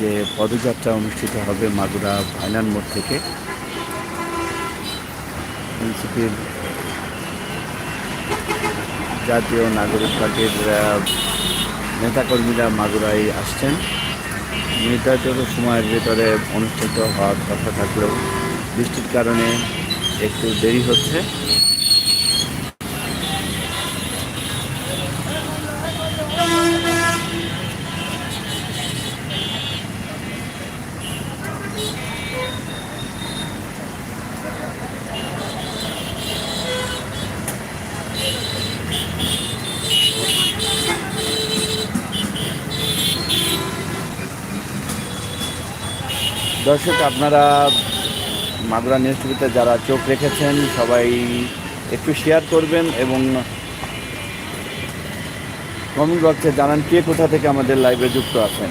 যে পদযাত্রা অনুষ্ঠিত হবে মাগুরা ভাইনান মোড় থেকে। এনসিপির জাতীয় নাগরিক পার্টির নেতাকর্মীরা মাগুরায় আসছেন। নির্ধারিত সময়ের ভেতরে অনুষ্ঠিত হওয়ার কথা থাকলেও বৃষ্টির কারণে একটু দেরি হচ্ছে। দর্শক, আপনারা মাগুরা নিউজ টিভিতে যারা চোখ রেখেছেন, সবাই একটু শেয়ার করবেন এবং কমেন্ট বক্সে জানান কে কোথা থেকে আমাদের লাইভে যুক্ত আছেন।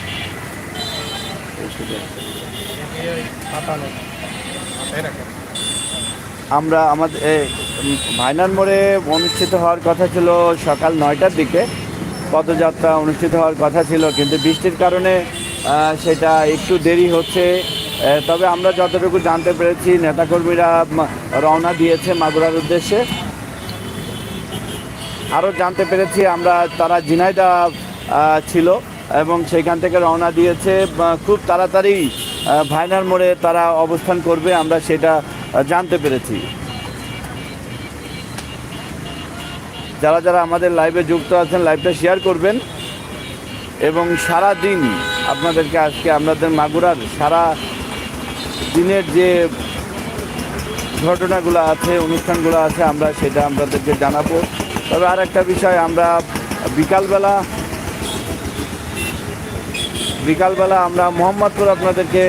আমরা আমাদের ভাইনার মোড়ে অনুষ্ঠিত হওয়ার কথা ছিল সকাল নয়টার দিকে। পদযাত্রা অনুষ্ঠিত হওয়ার কথা ছিল, কিন্তু বৃষ্টির কারণে সেটা একটু দেরি হচ্ছে। তবে আমরা যতটুকু জানতে পেরেছি, নেতাকর্মীরা রওনা দিয়েছে মাগুরার উদ্দেশ্যে। আরও জানতে পেরেছি আমরা, তারা ঝিনাইদা ছিল। এবং সেখান থেকে রওনা দিয়েছে খুব তাড়াতাড়ি ভাইনার মোড়ে তারা অবস্থান করবে, আমরা সেটা জানতে পেরেছি। যারা যারা আমাদের লাইভে যুক্ত আছেন লাইভটা শেয়ার করবেন। এবং সারা দিন আপনাদেরকে আজকে আমাদের মাগুরার সারা দিনের যে ঘটনাগুলো আছে, অনুষ্ঠানগুলো আছে, আমরা সেটা আপনাদেরকে জানাব। তবে আর একটা বিষয়, আমরা বিকালবেলা বিকালবেলা আমরা মোহাম্মদপুর আপনাদেরকে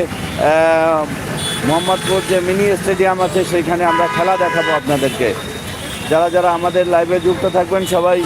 মোহাম্মদপুর যে মিনি স্টেডিয়াম আছে সেইখানে আমরা খেলা দেখাবো আপনাদেরকে। যারা যারা আমাদের লাইভে যুক্ত থাকবেন, সবাই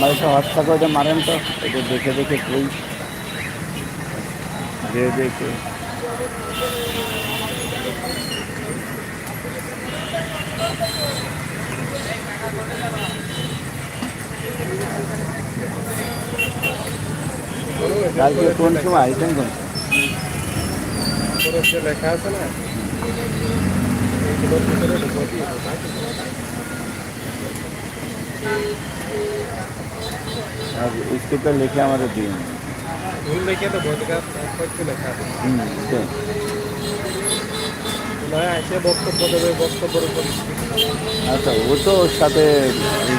আমার একটা হোয়াটসঅ্যাপ ওইটা মারেন তো এটা দেখে দেখে কই যে দেখে কালকে কোন সময় আইটেম কোন উপরে যে লেখা আছে না এইগুলোর ভিতরে আর স্ক্রিপ্টটা লিখে আমাদের দিন। ভুল লিখে তো লেখা আছে। হুম এসে বক্তব্য দেবে বক্তব্যের উপর আচ্ছা ও তো ওর সাথে এই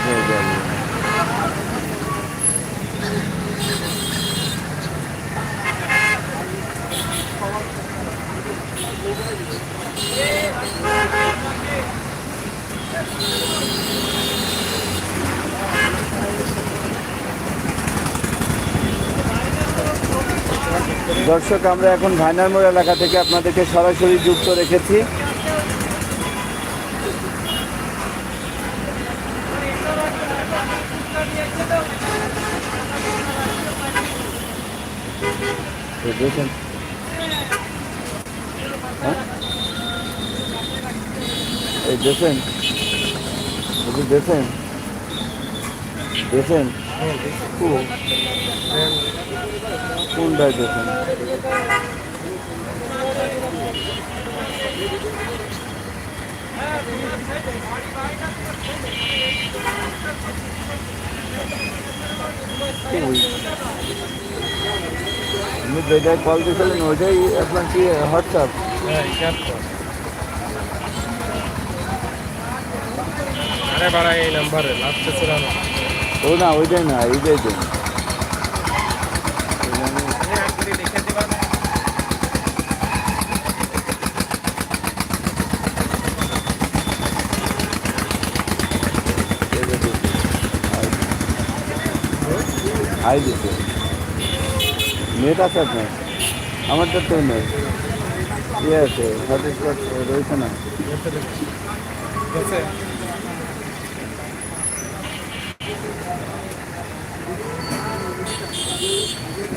দর্শক, আমরা এখন ভাইনারমোড় এলাকা থেকে আপনাদেরকে সরাসরি যুক্ত রেখেছি। দেখেন। হ্যাঁ? দেখেন। দেখেন। দেখেন। হ্যাঁ খুব কোনটায় দেখেন। আপনি যেটায় কল দিয়েছিলেন ওইটাই আপনার কি হোয়াটসঅ্যাপ হ্যাঁ আরে বাড়া এই নাম্বারে লাস্টে ছিল না। ও না ওইটাই না এইটাই দেন লিখে দিবা হাই দিতে নেট আছে আপনার? আমারটা তো নেই ইয়ে আছে রয়েছে না? গেছে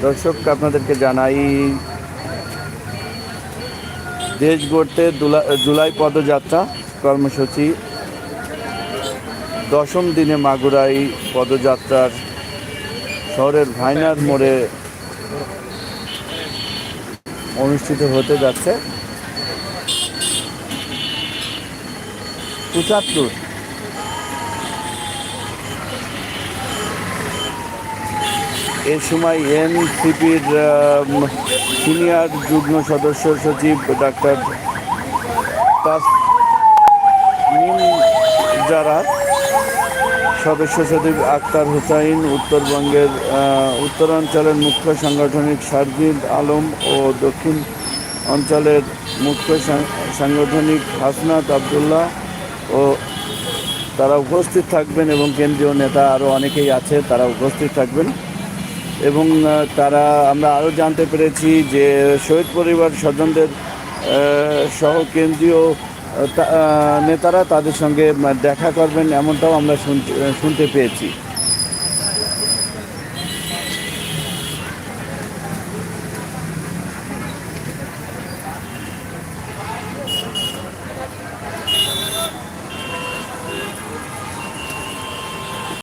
দর্শক আপনাদেরকে জানাই, দেশ গড়তে জুলাই পদযাত্রা, কর্মসূচি। দশম দিনে মাগুরাই পদযাত্রার শহরের ভাইনার মোড়ে অনুষ্ঠিত হতে যাচ্ছে পঁচাত্তর এ সময় এনসিপির সিনিয়র যুগ্ম সদস্য সচিব ডাক্তার তাসমিম যারা সদস্য সচিব আক্তার হুসাইন, উত্তরবঙ্গের উত্তরাঞ্চলের মুখ্য সাংগঠনিক সার্জিদ আলম ও দক্ষিণ অঞ্চলের মুখ্য সাংগঠনিক হাসনাত আবদুল্লাহ ও তারা উপস্থিত থাকবেন এবং কেন্দ্রীয় নেতা আরও অনেকেই আছে, তারা উপস্থিত থাকবেন। এবং তারা, আমরা আরও জানতে পেরেছি যে শহীদ পরিবার স্বজনদের সহ কেন্দ্রীয় নেতারা তাদের সঙ্গে দেখা করবেন এমনটাও আমরা শুনতে পেয়েছি।